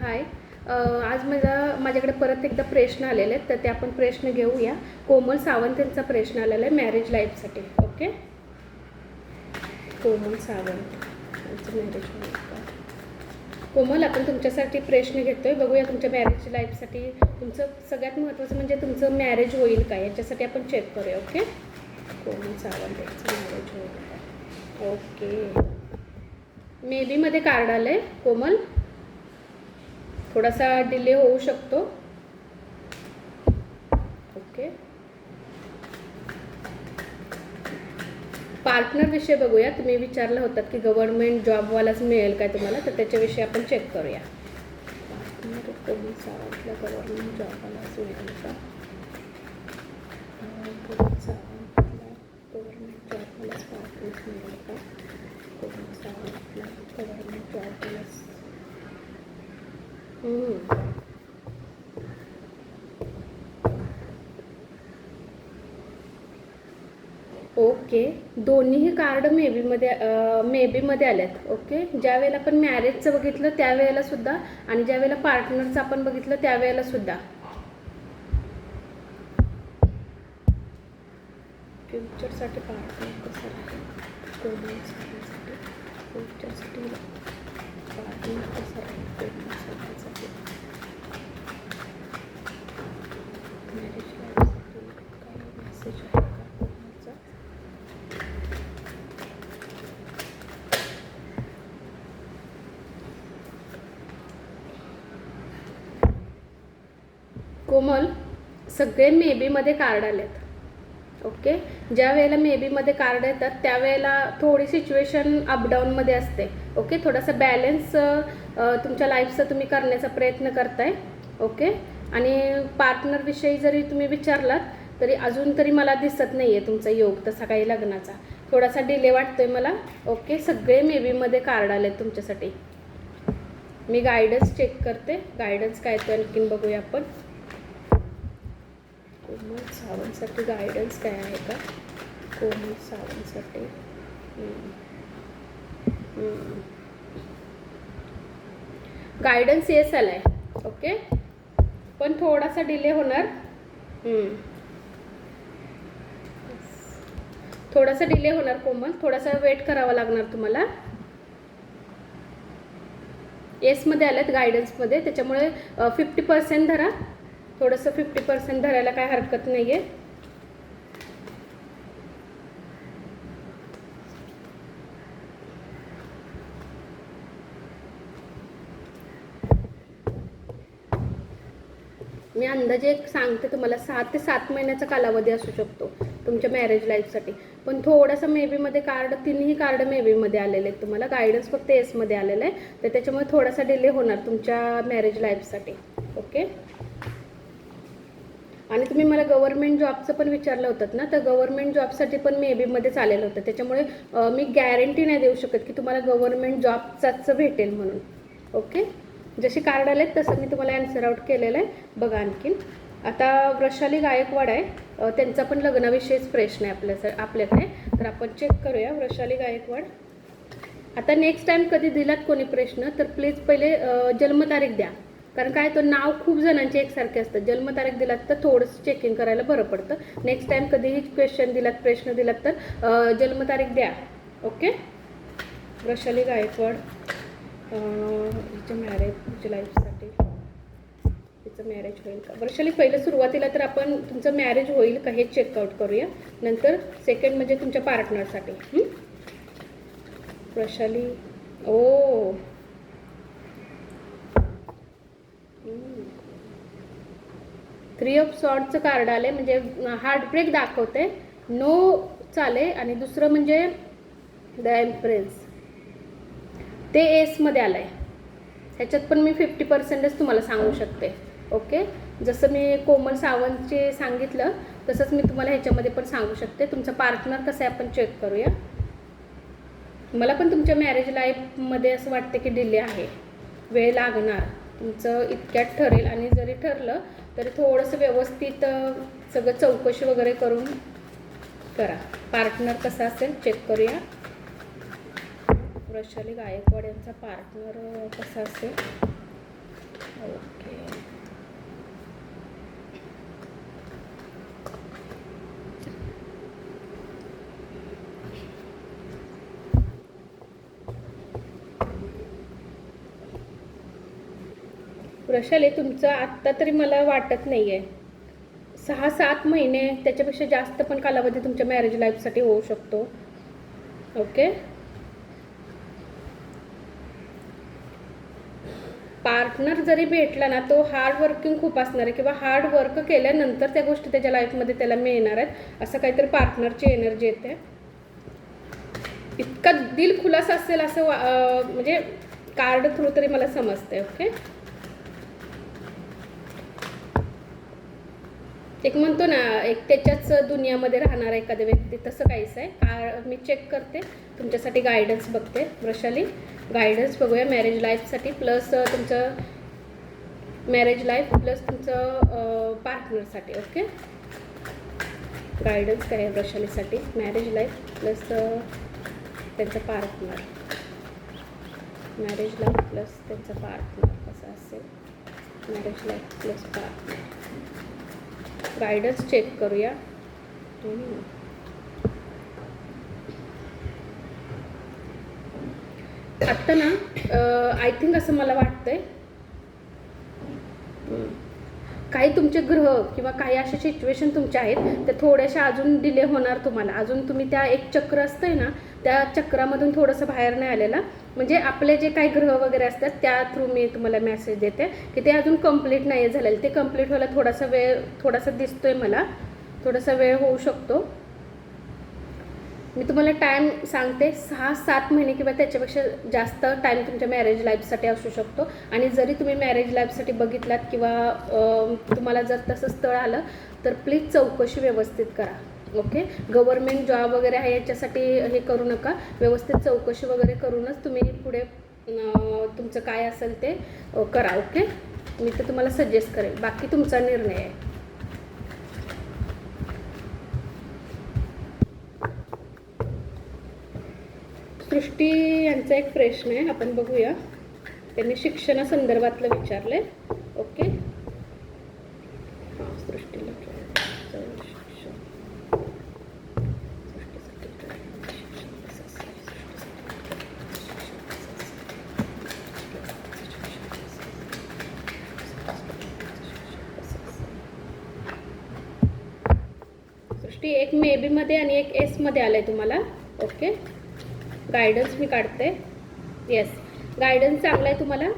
हाय. आज माझा माझ्याकडे परत एकदा प्रश्न आलेले आहेत तर ते आपण प्रश्न घेऊया. कोमल सावंत यांचा प्रश्न आलेला आहे मॅरेज लाईफसाठी ओके? कोमल सावंत यांचं मॅरेज कोमल आपण तुमच्यासाठी प्रश्न घेतोय. बघूया तुमच्या मॅरेज लाईफसाठी तुमचं सगळ्यात महत्त्वाचं म्हणजे तुमचं मॅरेज होईल का याच्यासाठी आपण चेक करूया ओके? कोमल सावंत यांचं मॅरेज होईल का ओके. मे बीमध्ये कार्ड आलं आहे कोमल? थोडासा डिले होऊ शकतो. ओके पार्टनर विषय बघूया. तुम्ही विचारलं होतात की गव्हर्नमेंट जॉबवालाच मिळेल काय तुम्हाला? तर त्याच्याविषयी आपण चेक करूया. गव्हर्नमेंट जॉबवालाच मिळेल का गव्हर्नमेंट जॉबवालाच पार्टनर मिळेल का गव्हर्नमेंट जॉबवालाच ओके दोन्हीही कार्ड मेबीमध्ये मेबीमध्ये आल्यात. ओके ज्या वेळेला आपण मॅरेजचं बघितलं त्यावेळेला सुद्धा. आणि ज्या वेळेला पार्टनरचं आपण बघितलं त्यावेळेला सुद्धा. फ्युचरसाठी पार्टनर कसं फ्युचरसाठी कोमल सगळे मेबीमध्ये कार्ड आलेत. ओके ज्या वेळेला मेबीमध्ये कार्ड येतात त्यावेळेला थोडी सिच्युएशन अपडाऊनमध्ये असते. ओके? थोडासा बॅलन्स तुमच्या लाईफचा तुम्ही करण्याचा प्रयत्न करताय. ओके? आणि पार्टनरविषयी जरी तुम्ही विचारलात तरी अजून तरी मला दिसत नाही आहे तुमचा योग तसा काही लग्नाचा. थोडासा डिले वाटतोय मला. ओके? सगळे मेबीमध्ये कार्ड आलेत तुमच्यासाठी. मी गायडन्स चेक करते. गायडन्स काय ते आणखीन बघूया आपण. कोमल सावंतसाठी गायडन्स काय आहे का? कोमल सावंतसाठी. गायडन्स येस आला आहे. ओके पण थोडासा डिले होणार. थोडासा डिले होणार कोमल. थोडासा वेट करावा लागणार तुम्हाला. येसमध्ये आल्यात गायडन्समध्ये त्याच्यामुळे फिफ्टी पर्सेंट धरा. थोडंसं फिफ्टी पर्सेंट धरायला काय हरकत नाही आहे मी अंदाजे एक सांगते तुम्हाला सहा ते सात महिन्याचा कालावधी असू शकतो तुमच्या मॅरेज लाईफसाठी पण थोडंसं मेबीमध्ये कार्ड तिन्ही कार्ड मेबीमध्ये आलेले आहेत तुम्हाला. गायडन्स फक्त एसमध्ये आलेलं आहे. तर त्याच्यामुळे थोडासा डिले होणार तुमच्या मॅरेज लाईफसाठी ओके आणि तुम्ही मला गव्हर्नमेंट जॉबचं पण विचारलं होतं ना तर गव्हर्नमेंट जॉबसाठी पण मे बीमध्येच आलेलं होतं. त्याच्यामुळे मी गॅरंटी नाही देऊ शकत की तुम्हाला गव्हर्नमेंट जॉबचाच भेटेल म्हणून. ओके जसे कार्ड आलेत तसं मी तुम्हाला ॲन्सर आउट केलेलं आहे. बघा आणखीन. आता वृषाली गायकवाड आहे. त्यांचा पण लग्नाविषयीच प्रश्न आहे आपल्या आपल्याकडे. तर आपण चेक करूया वृषाली गायकवाड. आता नेक्स्ट टाईम कधी दिलात कोणी प्रश्न तर प्लीज पहिले जन्मतारीख द्या. कारण काय तो नाव खूप जणांचे एकसारखे असतात. जन्मतारीख दिलात तर थोडंसं चेकिंग करायला बरं पडतं. नेक्स्ट टाईम कधीही क्वेश्चन दिलात प्रश्न दिलात तर जन्मतारीख द्या. ओके वृषाली गायकवाड. हिच्या मॅरेज लाईफसाठी तिचं मॅरेज होईल का? वर्षाली पहिलं सुरुवातीला तर आपण तुमचं मॅरेज होईल का हे चेकआउट करूया. नंतर सेकंड म्हणजे तुमच्या पार्टनरसाठी वर्षाली ओ. थ्री ऑफ सॉर्टचं कार्ड आले म्हणजे हार्टब्रेक दाखवते नो चाले आणि दुसरं म्हणजे द एम्प्रेन्स ते एसमध्ये आलं आहे ह्याच्यात पण मी फिफ्टी पर्सेंटच तुम्हाला सांगू शकते. ओके जसं मी कोमल सावंतचे सांगितलं तसंच मी तुम्हाला ह्याच्यामध्ये पण सांगू शकते. तुमचा पार्टनर कसं आहे आपण चेक करूया. मला पण तुमच्या मॅरेज लाईफमध्ये असं वाटते की डिले आहे. वेळ लागणार. तुमचं इतक्यात ठरेल आणि जरी ठरलं तरी थोडंसं व्यवस्थित सगळं चौकशी वगैरे करून करा. पार्टनर कसा असेल चेक करूया. वैशाली गायकवाड यांचा पार्टनर कसा असेल? ओके वैशाली तुमचं आत्ता तरी मला वाटत नाही आहे सहा सात महिने त्याच्यापेक्षा जास्त पण कालावधी तुमच्या मॅरेज लाईफसाठी होऊ शकतो. ओके पार्टनर जरी भेटला ना तो हार्ड वर्किंग खूप असणार आहे. किंवा हार्ड वर्क केल्यानंतर त्या गोष्टी त्याच्या लाईफमध्ये त्याला मिळणार आहेत. असं काहीतरी पार्टनरची एनर्जी येते. इतका दिल खुलासा असेल असं वा- म्हणजे कार्ड थ्रू तरी मला समजते ओके एक म्हणतो ना एक त्याच्याच दुनियामध्ये राहणारा एखाद्या व्यक्ती तसं काहीच आहे. का मी चेक करते. तुमच्यासाठी गायडन्स बघते वृषाली. गायडन्स बघूया मॅरेज लाईफसाठी प्लस तुमचं मॅरेज लाईफ प्लस तुमचं पार्टनरसाठी ओके गायडन्स काय आहे वृषालीसाठी मॅरेज लाईफ प्लस त्यांचं पार्टनर मॅरेज लाईफ प्लस त्यांचा पार्टनर असं असेल. Marriage life plus partner guidance check करूया. आता ना आय थिंक असं मला वाटतंय. काही तुमचे ग्रह किंवा काही असे सिच्युएशन तुमचे आहेत ते थोड्याशा अजून डिले होणार तुम्हाला. अजून तुम्ही त्या एक चक्र असतंय ना त्या चक्रामधून थोडंसं बाहेर नाही आलेला. म्हणजे आपले जे काही ग्रह वगैरे असतात त्या थ्रू मी तुम्हाला मेसेज देते. की ते अजून कंप्लीट नाही झालेलं. ते कंप्लीट व्हायला थोडासा वेळ थोडासा दिसतोय मला. थोडासा वेळ होऊ शकतो. मी तुम्हाला टाईम सांगते सहा सात महिने किंवा त्याच्यापेक्षा जास्त टाईम तुमच्या मॅरेज लाईफसाठी असू शकतो. आणि जरी तुम्ही मॅरेज लाईफसाठी बघितलात किंवा तुम्हाला जर तसं स्थळ आलं तर प्लीज चौकशी व्यवस्थित करा. ओके गव्हर्मेंट जॉब वगैरे आहे याच्यासाठी हे करू नका. व्यवस्थित चौकशी वगैरे करूनच तुम्ही पुढे तुमचं काय असेल ते करा. ओके मी तर तुम्हाला सजेस्ट करेन. बाकी तुमचा निर्णय आहे. सृष्टी यांचा एक प्रश्न आहे आपण बघूया. त्यांनी शिक्षणासंदर्भातलं विचारलंय. ओके. हां सृष्टीला सृष्टी एक मे बीमध्ये आणि एक एसमध्ये आलं आहे तुम्हाला. ओके. गायडन्स मी काढते. येस गायडन्स चांगला आहे तुम्हाला?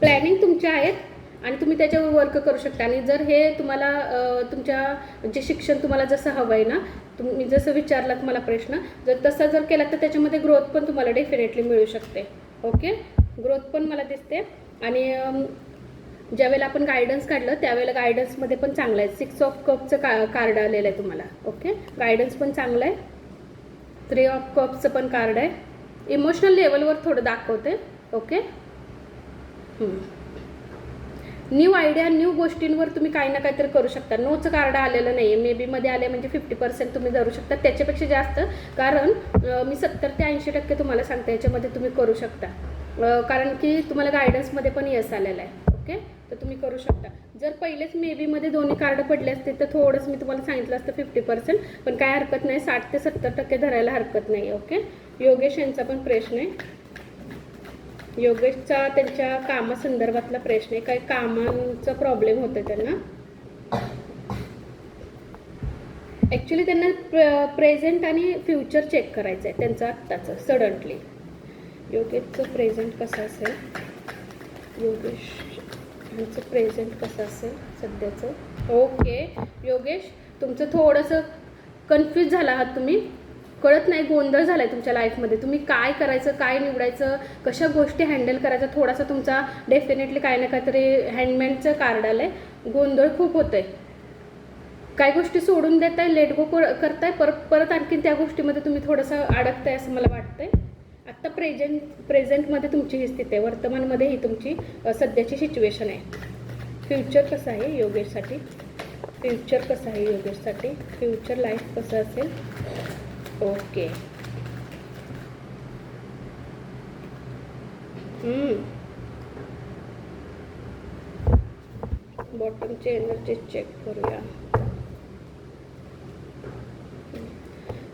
प्लॅनिंग तुमच्या आहेत आणि तुम्ही त्याच्यावर वर्क करू शकता. आणि जर हे तुम्हाला तुमच्या जे शिक्षण तुम्हाला जसं हवं आहे ना तुम्ही जसं विचारलात मला प्रश्न जर तसा जर केला तर त्याच्यामध्ये ग्रोथ पण तुम्हाला डेफिनेटली मिळू शकते. ओके ग्रोथ पण मला दिसते. आणि ज्यावेळेला आपण गायडन्स काढलं त्यावेळेला गायडन्समध्ये पण चांगलं आहे. सिक्स ऑफ कपचं का कार्ड आलेलं आहे तुम्हाला. ओके गायडन्स पण चांगलं आहे. थ्री ऑफ कप्सचं पण कार्ड आहे. इमोशनल लेवलवर थोडं दाखवते. ओके न्यू आयडिया न्यू गोष्टींवर तुम्ही काही ना काहीतरी करू शकता. नोचं कार्ड आलेलं नाही आहे मे बीमध्ये आले म्हणजे फिफ्टी पर्सेंट तुम्ही धरू शकता. त्याच्यापेक्षा जास्त. कारण मी सत्तर ते ऐंशी टक्के तुम्हाला सांगते. याच्यामध्ये तुम्ही करू शकता. कारण की तुम्हाला गायडन्समध्ये पण यस आलेलं आहे. ओके तर तुम्ही करू शकता. जर पहिलेच मे बीमध्ये दोन्ही कार्ड पडले असते तर थोडंसं मी तुम्हाला सांगितलं असतं फिफ्टी पर्सेंट पण काय हरकत नाही साठ ते सत्तर टक्के धरायला हरकत नाही ओके योगेश यांचा पण प्रश्न आहे. योगेशचा त्यांच्या कामासंदर्भातला प्रश्न आहे. काही कामांचा प्रॉब्लेम होतो त्यांना. ॲक्च्युली त्यांना प्र प्रेझेंट आणि फ्युचर चेक करायचं आहे त्यांचं आत्ताचं सडनली योगेशचं प्रेझेंट कसं असेल? योगेश. तुमचं प्रेझेंट कसं असेल सध्याचं? ओके योगेश तुमचं थोडंसं कन्फ्यूज झाला आहात तुम्ही. कळत नाही गोंधळ झाला आहे तुमच्या लाईफमध्ये तुम्ही काय करायचं काय निवडायचं कशा गोष्टी हँडल करायचं थोडासा तुमचा डेफिनेटली काय ना काहीतरी हँडमेडचं कार्ड आलं आहे गोंधळ खूप होतं आहे काही गोष्टी सोडून देताय लेट गो करताय परत परत आणखीन त्या गोष्टीमध्ये तुम्ही थोडंसं अडकताय असं मला वाटतंय. आत्ता प्रेझेंट प्रेझेंटमध्ये तुमची ही स्थिती आहे. वर्तमानमध्ये ही तुमची सध्याची सिच्युएशन आहे. फ्युचर कसं आहे योगेशसाठी? फ्युचर कसं आहे योगेशसाठी? फ्युचर लाईफ कसं असेल? ओके बॉटमची एनर्जी चेक करूया.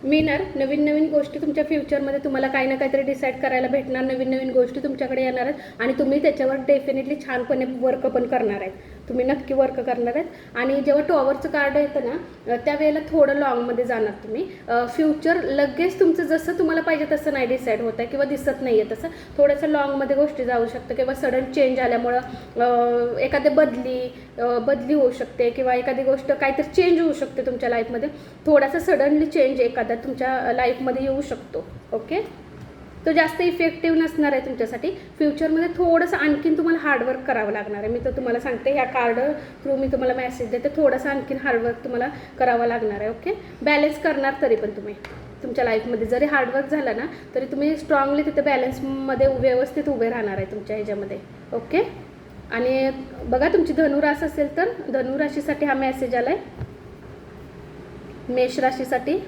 मिळणार. नवीन नवीन गोष्टी तुमच्या फ्युचरमध्ये तुम्हाला काही ना काहीतरी डिसाईड करायला भेटणार. नवीन नवीन गोष्टी तुमच्याकडे येणार आहेत. आणि तुम्ही त्याच्यावर डेफिनेटली छानपणे वर्क पण करणार आहेत. तुम्ही नक्की वर्क करणार आहेत. आणि जेव्हा टॉवरचं कार्ड येतं ना त्यावेळेला थोडं लॉंगमध्ये जाणार तुम्ही. फ्युचर लगेच तुमचं जसं तुम्हाला पाहिजे तसं नाही डिसाईड होत आहे किंवा दिसत नाही आहे तसं. थोडंसं लॉंगमध्ये गोष्टी जाऊ शकतं किंवा सडन चेंज आल्यामुळं एखादी बदली बदली होऊ शकते किंवा एखादी गोष्ट काहीतरी चेंज होऊ शकते तुमच्या लाईफमध्ये थोडासा सडनली चेंज एखादा तुमच्या लाईफमध्ये येऊ शकतो. ओके तो जास्त इफेक्टिव्ह नसणार आहे तुमच्यासाठी. फ्युचरमध्ये थोडंसं आणखीन तुम्हाला हार्डवर्क करावं लागणार आहे. मी तर तुम्हाला सांगते ह्या कार्ड थ्रू मी तुम्हाला मेसेज देते. थोडंसं आणखीन हार्डवर्क तुम्हाला करावं लागणार आहे ओके बॅलन्स करणार तरी पण तुम्ही. तुमच्या लाईफमध्ये जरी हार्डवर्क झाला ना तरी तुम्ही स्ट्रॉंगली तिथे बॅलन्समध्ये व्यवस्थित उभे राहणार आहे तुमच्या ह्याच्यामध्ये ओके आणि बघा तुमची धनुरास असेल तर धनुराशीसाठी हा मेसेज आला आहे मेष राशीसाठी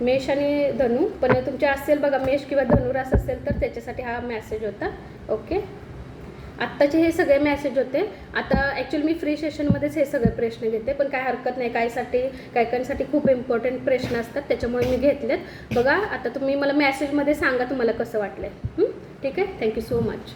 मेष आणि धनु पण तुमच्या असेल बघा मेष किंवा धनुरास असेल तर त्याच्यासाठी हा मेसेज होता. ओके आत्ताचे हे सगळे मॅसेज होते. आता ॲक्च्युली मी फ्री सेशनमध्येच हे सगळे प्रश्न घेते पण काय हरकत नाही. कायसाठी काय काहींसाठी खूप इम्पॉर्टंट प्रश्न असतात त्याच्यामुळे मी घेतलेत. बघा आता तुम्ही मला मेसेजमध्ये सांगा तुम्हाला कसं वाटलं आहे ठीक आहे? Thank you so much